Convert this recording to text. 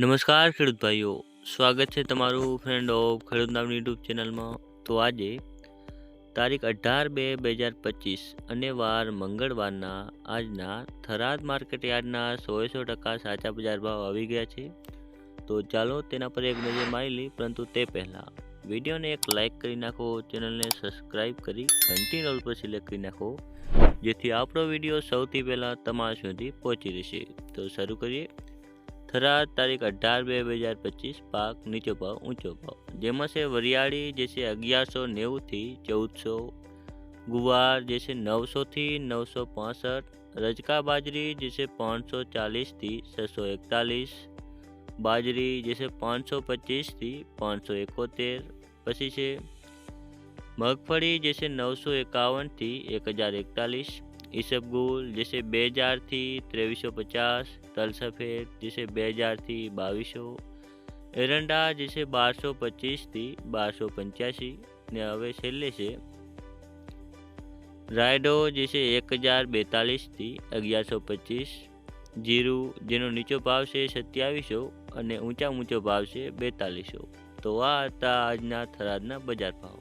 નમસ્કાર, ખેડૂત ભાઈઓ. સ્વાગત છે તમારું ફ્રેન્ડ ઓફ ખેડૂત નામની યુટ્યુબ ચેનલમાં. તો આજે તારીખ અઢાર બે બે હજાર પચીસ અને વાર મંગળવારના આજના થરાદ માર્કેટ યાર્ડના સોએ સો ટકા સાચા બજાર ભાવ આવી ગયા છે. તો ચાલો તેના પર એક નજર મારી લઈ પરંતુ તે પહેલાં વિડીયોને એક લાઇક કરી નાખો, ચેનલને સબસ્ક્રાઈબ કરી ઘંટી રોલ પર સિલેક્ટ કરી નાખો, જેથી આપણો વીડિયો સૌથી પહેલાં તમારા સુધી પહોંચી રહેશે. તો શરૂ કરીએ. થરાદ તારીખ અઢાર બે બે હજાર પચીસ પાક નીચો ભાવ, ઊંચો ભાવ. જેમાં છે વરિયાળી, જે છે અગિયારસો નેવુંથી ચૌદસો. ગુવાર, જે છે નવસોથી નવસો પાસઠ. રજકા બાજરી, જે છે પાંચસો ચાલીસથી છસો એકતાલીસ. બાજરી, જે છે પાંચસો પચીસથી પાંચસો એકોતેર. પછી છે મગફળી, જે છે નવસો એકાવનથી એક હજાર એકતાલીસ. ઈસબગુલ જે છે બે હજારથી ત્રેવીસો પચાસ તલસફેદ જે છે બે હજારથી બાવીસો, એરંડા જે છે બારસો પચીસથી બારસો પંચ્યાસી, ને હવે છેલ્લે છે, રાયડો જે છે એક હજાર બેતાલીસથી અગિયારસો પચીસ, જીરું, જેનો નીચો ભાવ છે સત્યાવીસો અને ઊંચા ઊંચો ભાવ છે બેતાલીસો. તો આ હતા આજના થરાદના બજાર ભાવ.